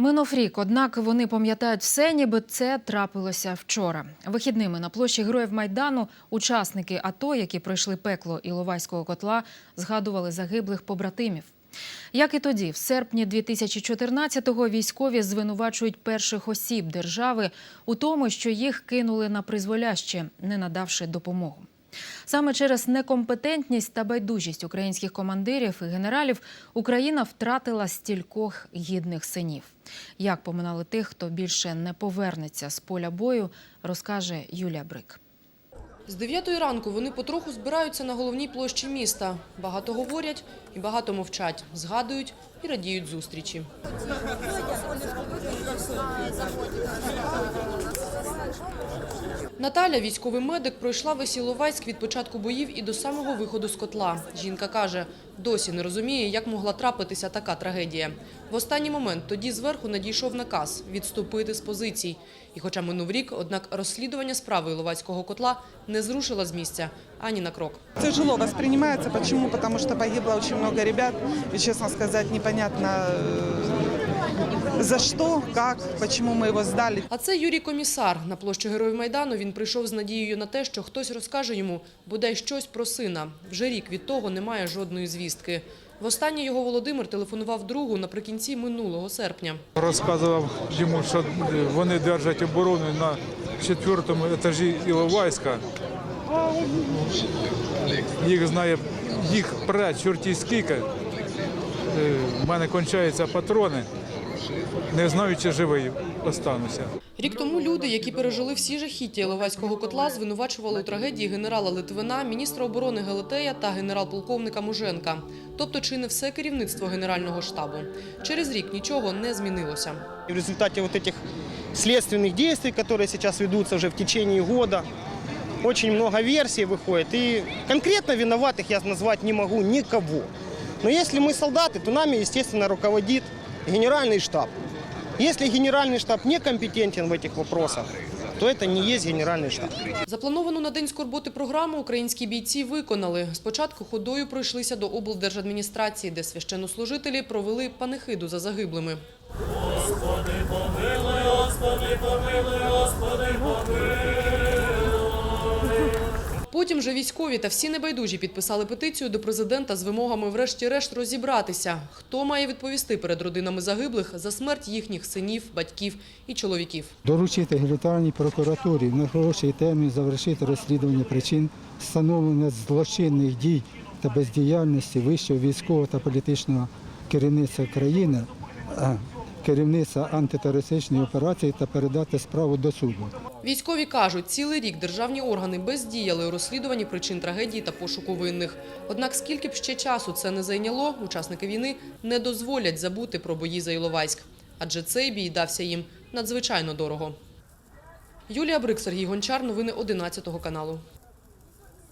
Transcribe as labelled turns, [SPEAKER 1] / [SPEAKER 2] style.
[SPEAKER 1] Минув рік, однак вони пам'ятають все, ніби це трапилося вчора. Вихідними на площі Героїв Майдану учасники АТО, які пройшли пекло Іловайського котла, згадували загиблих побратимів. Як і тоді, в серпні 2014-го військові звинувачують перших осіб держави у тому, що їх кинули на призволяще, не надавши допомогу. Саме через некомпетентність та байдужість українських командирів і генералів Україна втратила стількох гідних синів. Як поминали тих, хто більше не повернеться з поля бою, розкаже Юлія Брик.
[SPEAKER 2] З 9 ранку вони потроху збираються на головній площі міста. Багато говорять і багато мовчать, згадують і радіють зустрічі. Наталя, військовий медик, пройшла весь Іловайськ від початку боїв і до самого виходу з котла. Жінка каже, досі не розуміє, як могла трапитися така трагедія. В останній момент тоді зверху надійшов наказ відступити з позицій. І хоча минув рік, однак розслідування справи Іловайського котла не зрушила з місця ані на крок.
[SPEAKER 3] Тяжело воспринимается. Почему? Потому что погибло очень много ребят. И, честно сказать, непонятно за что, как, почему мы его сдали.
[SPEAKER 2] А це Юрій Комісар. На площу Героїв Майдану він прийшов з надією на те, що хтось розкаже йому бодай щось про сина. Вже рік від того немає жодної звістки. Востаннє його Володимир телефонував другу наприкінці минулого серпня.
[SPEAKER 4] Розказував йому, що вони держать оборону на четвертому етажі Іловайська. Їх знає, їх пре чорті скільки. Е, В мене кончаються патрони Не знаю, чи живий остануся.
[SPEAKER 2] Рік тому люди, які пережили всі жахіття Іловайського котла, звинувачували у трагедії генерала Литвина, міністра оборони Гелетея та генерал-полковника Муженка. Тобто чи не все керівництво Генерального штабу. Через рік нічого не змінилося.
[SPEAKER 5] И в результате вот этих следственных действий, которые сейчас ведутся уже в течение года, очень много версий выходит. И конкретно виноватых я назвать не могу никого. Но если мы солдаты, то нами, естественно, руководит генеральный штаб. Если генеральный штаб некомпетентен в этих вопросах, то это не есть генеральный штаб.
[SPEAKER 2] Заплановану на день скорботи програму українські бійці виконали. Спочатку ходою пройшлися до облдержадміністрації, де священнослужителі провели панихиду за загиблими. Потім же військові та всі небайдужі підписали петицію до президента з вимогами врешті-решт розібратися, хто має відповісти перед родинами загиблих за смерть їхніх синів, батьків і чоловіків.
[SPEAKER 6] Доручити Генеральній прокуратурі в найкоротший термін завершити розслідування причин встановлення злочинних дій та бездіяльності вищого військового та політичного керівництва країни, керівництва антитерористичної операції та передати справу до суду.
[SPEAKER 2] Військові кажуть, цілий рік державні органи бездіяли у розслідуванні причин трагедії та пошуку винних. Однак, скільки б ще часу це не зайняло, учасники війни не дозволять забути про бої за Іловайськ. Адже цей бій дався їм надзвичайно дорого. Юлія Брик, Сергій Гончар. Новини 11 каналу.